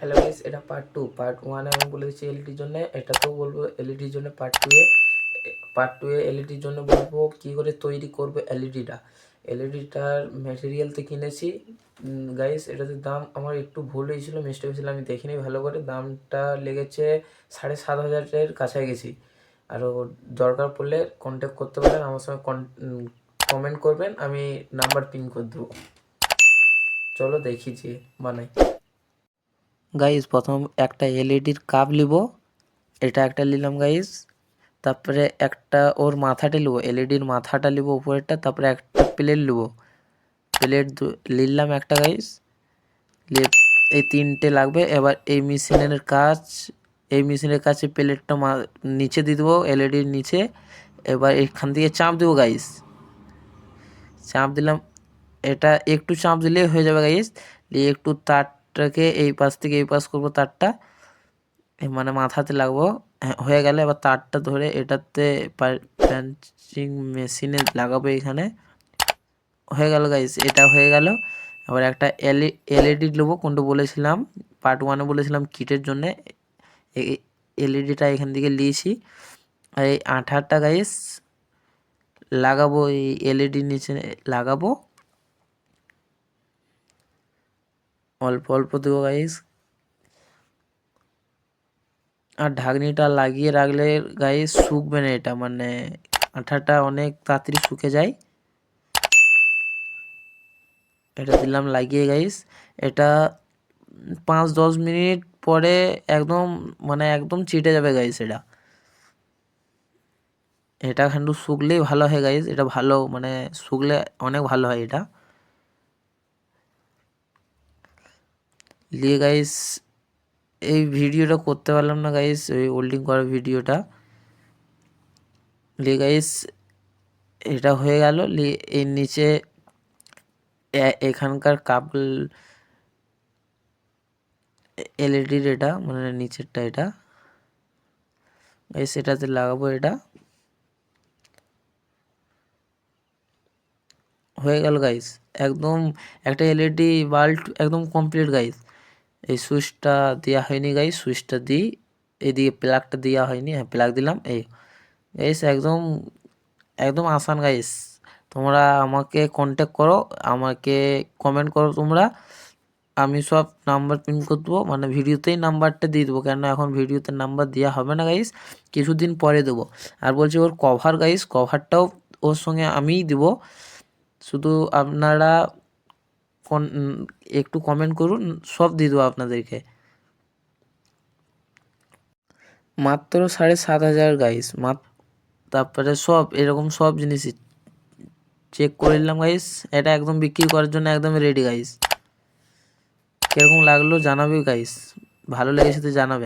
Hello guys, এটা part two part ওয়ানে আমি বলে দিচ্ছি এলইডির জন্য, এটা তো বলব এলইডির জন্য পার্ট টু এ পার্ট টু এ এলইডির জন্য বলব কী করে তৈরি করবে এলইডিটা এলইডিটার ম্যাটেরিয়ালতে কিনেছি। গাইস এটাতে দাম আমার একটু ভুল হয়েছিল মিস্টেক হয়েছিল, আমি দেখিনি ভালো করে। দামটা লেগেছে সাড়ে সাত হাজারের কাছাকাছি আরও দরকার পড়লে কন্ট্যাক্ট করতে পারেন, আমার সঙ্গে কমেন্ট করবেন, আমি নাম্বার পিন করে দেবো। চলো দেখি যে বানাই। গাইস প্রথম একটা এলইডির কাপ নিব এটা একটা নিলাম গাইস তারপরে একটা ওর মাথাটা নিব এলইডির মাথাটা নিব উপরেরটা, তারপরে একটা প্লেট নিব প্লেট নিলাম একটা গাইস এই তিনটে লাগবে। এবার এই মেশিনের কাজ, এই মেশিনের কাছে প্লেটটা নিচে দিয়ে দেবো এলইডির নিচে। এবার এখান থেকে চাপ দেবো গাইস চাপ দিলাম। এটা একটু চাপ দিলেই হয়ে যাবে গাইস দিয়ে একটু তারটাকে এই পাশ থেকে এই পাশ করব তারটা। মানে মাথাতে লাগবো। হ্যাঁ, গেলে এবার তারটা ধরে এটাতে পাঞ্চিং মেশিনে লাগাবো এখানে হয়ে গেল গাইস এটা হয়ে গেল। আবার একটা এলই এলইডি নেব কোনটা বলেছিলাম? পার্ট ওয়ানে বলেছিলাম কিটের জন্য। এলইডিটা এখান থেকে নিয়েছি। আর এই আঠারটা গাইস লাগাবো এই এলইডি নিচে লাগাবো। অল্প অল্প দেবো গাইস আর ঢাকনিটা লাগিয়ে রাখলে গায়ে শুকবে না এটা মানে আঠাটা অনেক তাড়াতাড়ি শুকে যায়। এটা দিলাম লাগিয়ে গাইস এটা পাঁচ, দশ মিনিট পরে একদম মানে একদম চিটে যাবে গাইস এটা। এটা কিন্তু শুকলেই ভালো হয় গাইস এটা ভালো মানে শুকলে অনেক ভালো হয় এটা। দিয়ে গাইস এই ভিডিওটা করতে পারলাম না গাইস ওই ওল্ডিং করার ভিডিওটা। দিয়ে গাইস এটা হয়ে গেল এর নিচে এখানকার কাপল এলইডির এটা মানে নিচেরটা এটা। গাইস এটাতে লাগাবো এটা। হয়ে গেল গাইস একদম একটা এলইডি বাল্ব একদম কমপ্লিট গাইস এই সুইচটা দেওয়া হয়নি গাইস সুইচটা দিই, এদিকে প্লাগটা দেওয়া হয়নি হ্যাঁ প্লাগ দিলাম, এই গাইস একদম একদম আসান গাইস তোমরা আমাকে কন্ট্যাক্ট করো, আমাকে কমেন্ট করো তোমরা, আমি সব নাম্বার পিন করে দেবো মানে ভিডিওতেই নাম্বারটা দিয়ে দেবো কেন এখন ভিডিওতে নাম্বার দেওয়া হবে না গাইস কিছুদিন পরে দেবো, আর বলছি ওর কভার গাইস কভারটাও ওর সঙ্গে আমিই দেবো, শুধু আপনারা একটু কমেন্ট করুন, সব দিয়ে দেবো আপনাদেরকে। মাত্র সাড়ে সাত হাজার গাইস তারপরে সব, এরকম সব জিনিসই চেক করে নিলাম গাইস এটা একদম বিক্রি করার জন্য একদম রেডি গাইস কীরকম লাগল জানাবে গাইস ভালো লেগেছে তো জানাবে।